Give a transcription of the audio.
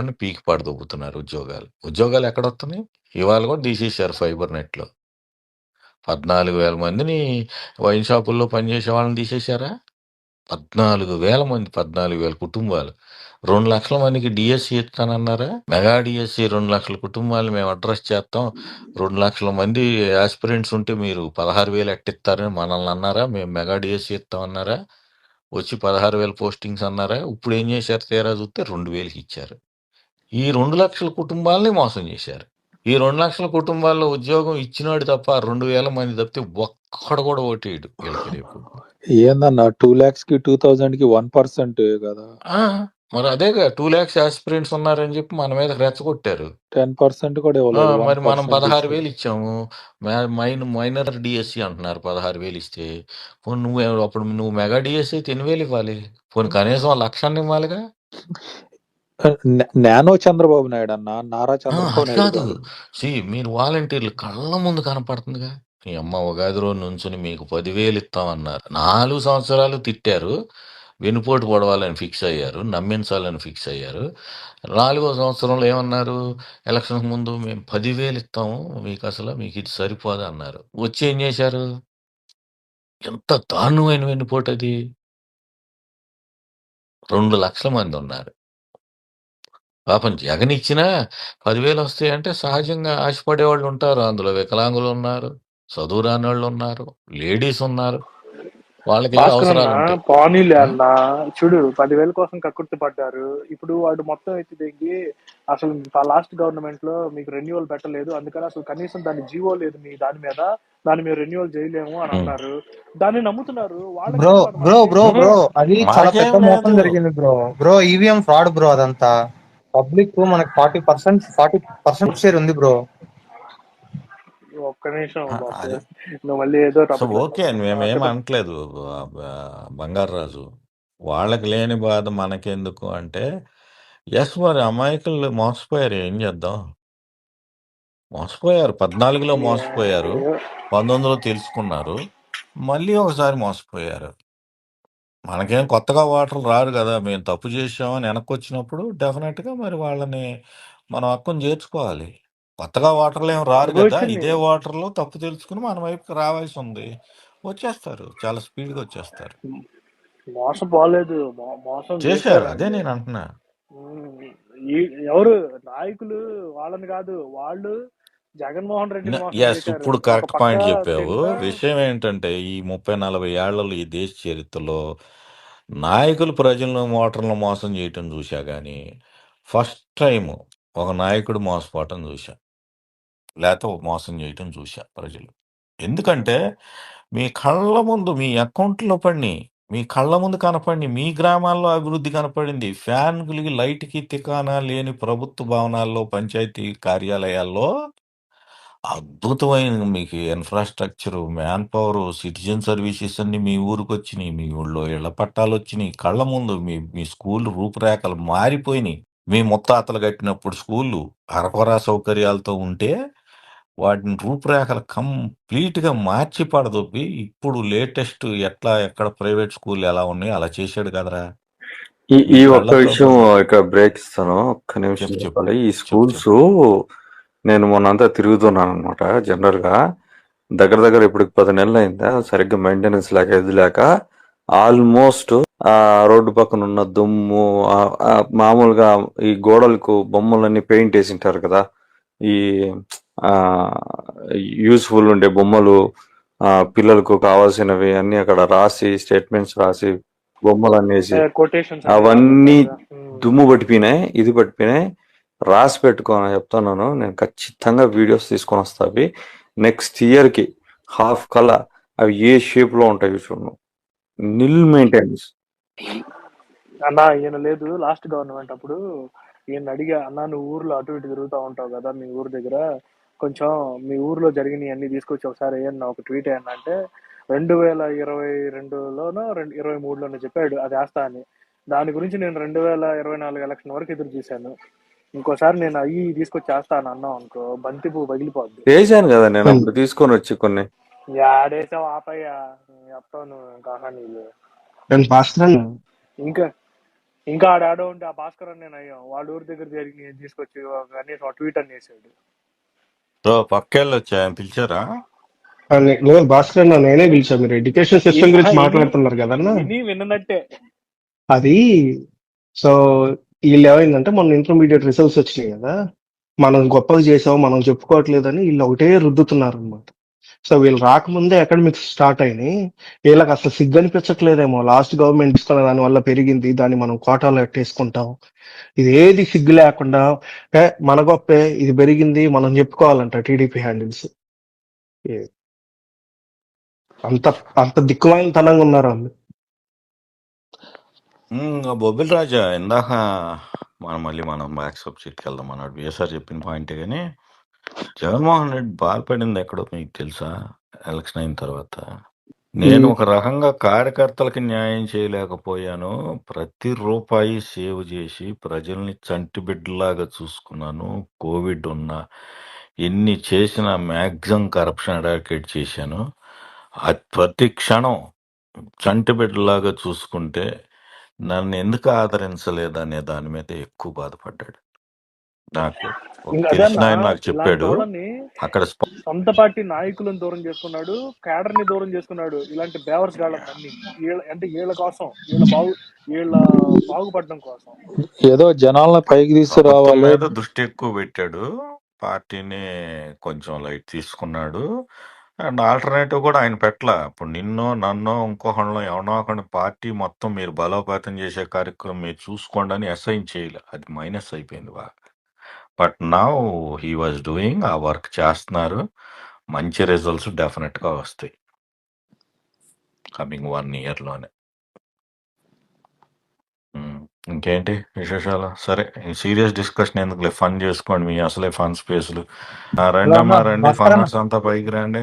ఒక్కొక్కడిని పీకి పడదొబ్బుతున్నారు ఉద్యోగాలు. ఉద్యోగాలు ఎక్కడొస్తున్నాయి? ఇవాళ కూడా తీసేశారు ఫైబర్ నెట్‌లో. 14,000 మందిని వైన్ షాపుల్లో పనిచేసే వాళ్ళని తీసేశారా? 14,000 మంది, 14,000 కుటుంబాలు. రెండు లక్షల మందికి డిఎస్సి ఇస్తానన్నారా? మెగా డిఎస్సి రెండు లక్షల కుటుంబాలు మేము అడ్రస్ చేస్తాం. రెండు లక్షల మంది ఆస్పిరెంట్స్ ఉంటే మీరు 16,000 ఎట్టిస్తారని మనల్ని అన్నారా? మేము మెగా డీఎస్సీ ఇస్తామన్నారా? వచ్చి 16,000 పోస్టింగ్స్ అన్నారా? ఇప్పుడు ఏం చేశారు తీరా చూస్తే 2,000కి ఇచ్చారు. ఈ 2,00,000 కుటుంబాలని మోసం చేశారు. ఈ 2,00,000 కుటుంబాల్లో ఉద్యోగం ఇచ్చినోడు తప్ప 2,000 మంది తప్పితే ఒక్కడు కూడా ఓటేయడు వీళ్ళకి రేపు. ఏందన్నా 2,00,000కి 2,000కి 1% కదా! ఆ! మరి అదేగా 2,00,000 యాస్పిరెంట్స్ ఉన్నారని చెప్పి మన మీద రెచ్చగొట్టారు. 10% కూడా ఆ! ఇవ్వలేదు. మరి మనం 1% 16,000 ఇచ్చారు. ఇచ్చాము. మైన్ మైనర్ డీఎస్సీ అంటున్నారు 16,000 ఇస్తే. పోనీ నువ్వు అప్పుడు నువ్వు మెగా డీఎస్సీ ఎన్ని వేలు ఇవ్వాలి? పోనీ కనీసం 1,00,000 అన్నా ఇవ్వాలిగా? నానో చంద్రబాబు నాయుడు అన్న. నారా ఆ! చంద్రబాబు అది నాయుడు కాదు. కాదు. సీ మీరు వాలంటీర్లు కళ్ళ ముందు కనపడుతుందిగా. మీ అమ్మ ఉగాది రోజు నుంచొని మీకు 10,000 ఇస్తామన్నారు. 4 సంవత్సరాలు తిట్టారు. వెన్నుపోటు పొడవాలని ఫిక్స్ అయ్యారు. నమ్మించాలని ఫిక్స్ అయ్యారు. నాలుగో సంవత్సరంలో ఏమన్నారు? ఎలక్షన్‌కి ముందు మేము 10,000 ఇస్తాము. మీకసల మీకు ఇది సరిపోదు అన్నారు. వచ్చి ఏం చేశారు? ఎంత దారుణమైన వెన్నుపోటది. 2,00,000 మంది ఉన్నారు. పాపం జగన్ ఇచ్చినా 10,000 వస్తాయంటే సహజంగా ఆశపడేవాళ్ళు ఉంటారు. అందులో వికలాంగులు ఉన్నారు. చదువు రానోళ్ళు ఉన్నారు. లేడీస్ ఉన్నారు. వాళ్ళకేదో భాస్కర్ అన్న అవసరాలు ఉంటాయి. పోనీలే ఆ! అన్న చూడు పదివేల కోసం కక్కుర్తి పడ్డారు ఇప్పుడు వాడు మొత్తం ఎత్తి దిగి అసలు లాస్ట్ గవర్నమెంట్లో మీకు రెన్యువల్ పెట్టలేదు అందుకని అసలు కనీసం దాని జీవో లేదు మీ దాని మీద దాన్ని మేము రెన్యువల్ చేయలేము అని హ్మ్. అన్నారు దాన్ని నమ్ముతున్నారు వాళ్ళకి బ్రో బ్రో బ్రో బ్రో అది చాలా పెద్ద మోసం. జరిగింది bro bro EVM fraud bro అదంతా పబ్లిక్ మనకి forty percent forty percent share ఉంది బ్రో ఒక్క నిమిషం నువ్వు మళ్ళీ ఏదో ఓకే. మేమేం అనట్లేదు. బ బ బంగారురాజు. వాళ్ళకి లేని బాధ మనకెందుకు అంటే యెస్ మరి అమాయకులు మోసపోయారు. ఏం చేద్దాం? మోసపోయారు. 14లో మోసపోయారు. 19లో తెలుసుకున్నారు. మళ్ళీ ఒకసారి మోసపోయారు. మనకేం కొత్తగా ఓటర్లు రారు గదా! మేము తప్పు చేశామని వెనక్కొచ్చినప్పుడు డెఫినెట్‌గా మరి వాళ్ళని మనం హక్కును చేర్చుకోవాలి. కొత్తగా ఓటర్లు ఏమి రారు గదా! అనుభవించండి ఇదే ఓటర్లు తప్పు తెలుసుకొని మన వైపుకి రావాల్సి ఉంది. వచ్చేస్తారు. చాలా స్పీడ్‌గా వచ్చేస్తారు. మోసపోలేదు మో- మోసం చేశారు. అదే నేను అంటున్నా. ఈ ఎవరు నాయకులు వాళ్ళని కాదు వాళ్ళు జగన్మోహన్ మోసం. చేశారు ఇప్పుడు ఒక కరెక్ట్ పక్క పాయింట్ చెప్పావు. విషయం ఏంటంటే ఈ 30, 40 ఏళ్ళలో ఈ దేశ చరిత్రలో నాయకులు ప్రజలను, ఓటర్లను మోసం చేయటం చూశా గానీ, ఫస్ట్ టైమ్ ఒక నాయకుడు మోసపోవటం చూశా. లేతే మోసం చేయటం చూశా ప్రజలు. ఎందుకంటే మీ కళ్ళ ముందు మీ అకౌంట్‌లో పడినియి. మీ కళ్ళ ముందు కనపడినియి. మీ గ్రామాల్లో అభివృద్ధి కనపడింది. ఫ్యాన్‌కి, లైట్‌కి తికానా లేని ప్రభుత్వ భవనాల్లో, పంచాయతీ కార్యాలయాల్లో అద్భుతమైన మీకు infrastructure, man power, citizen services అన్నీ మీ ఊరికొచ్చినియి. మీ ఊళ్ళో ఇళ్ళ పట్టాలొచ్చినియి. కళ్ళ ముందు మీ మీ స్కూల్ రూపురేఖలు మారిపోయినియి. మీ ముత్తాతలు కట్టినప్పుడు స్కూళ్ళు అరకొర సౌకర్యాలతో ఉంటే, వాటిని రూపురేఖలు కంప్లీట్‌గా మార్చి పడదొబ్బి, ఇప్పుడు లేటెస్ట్ ఎట్లా ఎక్కడ ప్రైవేట్ స్కూల్‌లు ఎలా ఉన్నాయో అలా చేశాడు కదరా! ఈ మీ ఈ ఒక్క విషయం ఇక్కడ బ్రేక్ ఇస్తాను. ఒక్క నిమిషం చెప్పు చెప్పు. చెప్పాలి. ఈ చెప్పు స్కూల్స్. నేను మొన్నంతా తిరుగుతున్నాననమాట జనరల్‌గా. దగ్గర దగ్గర ఇప్పటికి 10 నెలలయిందా సరిగ్గా మెయింటెనెన్స్ లేక ఇది లేక ఆల్మోస్ట్ ఆహ్, రోడ్డు పక్కన ఉన్న దుమ్ము మామూలుగా ఈ గోడలకు బొమ్మలన్నీ పెయింట్ ఏసింటారు కదా! ఈ ఆహ్, యూజ్‌ఫుల్ ఉండే బొమ్మలు పిల్లలకు కావాల్సినవి అన్నీ అక్కడ రాసి స్టేట్మెంట్స్ రాసి కొటేషన్స్ అన్ని అవన్నీ. దుమ్ము పట్టిపోయినాయి. ఇది పట్టిపోయినాయి. రాసి పెట్టుకోని చెప్తున్నాను. నేను ఖచ్చితంగా వీడియోస్ తీసుకొని వస్తా అవి. నెక్స్ట్ ఇయర్‌కి హాఫ్ కల అవి ఏ షేప్‌లో ఉంటాయి చూడు నిల్ మెయింటెనెన్స్. అన్నా ఈయన లేదు లాస్ట్ గవర్నమెంట్ అప్పుడు ఈయన అడిగా అన్నా నువ్వు ఊర్లో అటు ఇటు తిరుగుతూ ఉంటావు కదా మీ ఊరు దగ్గర కొంచెం మీ ఊర్లో జరిగినవి అన్ని తీసుకొచ్చి ఒకసారి ఏమన్నా ఒక ట్వీట్ ఏమన్నా అంటే రెండు వేల ఇరవై రెండులోనో రెండు ఇరవై మూడులోనో చెప్పాడు అది వేస్తా అని దాని గురించి నేను రెండు వేల ఇరవై నాలుగు ఎలక్షన్ వరకు ఎదురు చూశాను ఇంకోసారి నేను అయ్యి తీసుకొచ్చి వేస్తాను అన్నాం అనుకో బంతి పువ్వు పగిలిపోద్ది. చేశాను కదా నేను అప్పుడు తీసుకొని వచ్చి కొన్ని. యాడేసావు ఆపయ్యా చెప్తావు నువ్వు కహానీలు నేను భాస్కరన్ ఇంకా ఇంకా ఆడ ఆడో ఉంటే ఆ భాస్కర్ అని నేను అయ్యాం. వాళ్ళ ఊరి దగ్గర జరిగి తీసుకొచ్చి ఒక కనీసం ఒక ట్వీట్ అని చేసాడు బ్రో పక్కెళ్ళి వచ్చా పిలిచారా? లేదు భాస్కర్ అన్న నేనే పిలిచా. మీరు ఎడ్యుకేషన్ సిస్టమ్ గురించి మాట్లాడుతున్నారు కదన్నా విని విన్నట్టే. అది సో వీళ్ళు ఏమైందంటే మనం ఇంటర్మీడియట్ రిజల్ట్స్ వచ్చినాయి కదా. మనం గొప్పగా చేసాం మనం చెప్పుకోవట్లేదని వీళ్ళు ఒకటే రుద్దుతున్నారు అనమాట సో వీళ్ళు రాకముందే అకాడమిక్స్ స్టార్ట్ అయినాయి. వీళ్ళకి అసలు సిగ్గు అనిపించట్లేదేమో లాస్ట్ గవర్నమెంట్ ఇస్తున్న దాని వల్ల పెరిగింది. దాన్ని మనం కోటాలో ఎట్టేసుకుంటాం. ఇది ఏది సిగ్గు లేకుండా "ఏ, మన గొప్పే ఇది పెరిగింది మనం చెప్పుకోవాలంట టీడీపీ హ్యాండిల్స్ అంత అంత దిక్కుమాలితనంగా ఉన్నారు వాళ్ళు. బొబ్బిల్ రాజా ఇందాక మనం మళ్ళీ మనం బ్యాక్ సబ్జెక్ట్కి వెళ్దాం అన్నాడు. బిఎస్ఆర్ చెప్పిన పాయింటే కానీ జగన్మోహన్ రెడ్డి బాధపడింది ఎక్కడో మీకు తెలుసా? ఎలక్షన్ అయిన తర్వాత. నేను ఒక రకంగా కార్యకర్తలకి న్యాయం చేయలేకపోయాను. ప్రతి రూపాయి సేవ్ చేసి ప్రజల్ని చంటి బిడ్డలాగా చూసుకున్నాను. కోవిడ్ ఉన్నా ఎన్ని చేసిన మ్యాక్సిమం కరప్షన్ అడాకేట్ చేశాను. ఆ ప్రతి క్షణం చంటి బిడ్డలాగా చూసుకుంటే నన్ను ఎందుకు ఆదరించలేదనే దాని మీద ఎక్కువ బాధపడ్డాడు. నాకు ఒక ఇంకా అదే తెలిసిన అన్న ఆయన నాకు ఇలాంటి చెప్పాడు వాళ్ళని అక్కడ స్ప- సొంత పార్టీ నాయకులను దూరం చేసుకున్నాడు క్యాడర్ని దూరం చేసుకున్నాడు ఇలాంటి బేవర్స్ గాళ్ళని అన్ని వీళ్ళ అంటే వీళ్ళ కోసం వీళ్ళ బాగు వీళ్ళ బాగుపడడం కోసం. ఏదో జనాలను పైకి ప్రభుత్వం తీసుకురావాలి. మీద దృష్టి ఎక్కువ పెట్టాడు పార్టీని కొంచెం లైట్ తీసుకున్నాడు అండ్ ఆల్టర్నేటివ్ కూడా ఆయన పెట్టలా. ఇప్పుడు నిన్నో నన్నో ఇంకొకళ్ళో ఎవనో ఒకరిని పార్టీ మొత్తం మీరు బలోపేతం చేసే కార్యక్రమం మీరు చూసుకోండి అని అసైన్ చేయలే. అది మైనస్ అయిపోయింది బాగా. బట్ నా హీ వాజ్ డూయింగ్ ఆ వర్క్ చేస్తున్నారు. మంచి రిజల్ట్స్ డెఫినెట్గా వస్తాయి. Coming one ఇయర్లోనే. ఉమ్, ఇంకేంటి విశేషాలు? సరే సీరియస్ డిస్కషన్ ఎందుకులే? ఫన్ చేసుకోండి మీ అసలే ఫన్ స్పేస్లు రండి అమ్మా రండి ఫన్నర్స్ అంతా పైకి రండి.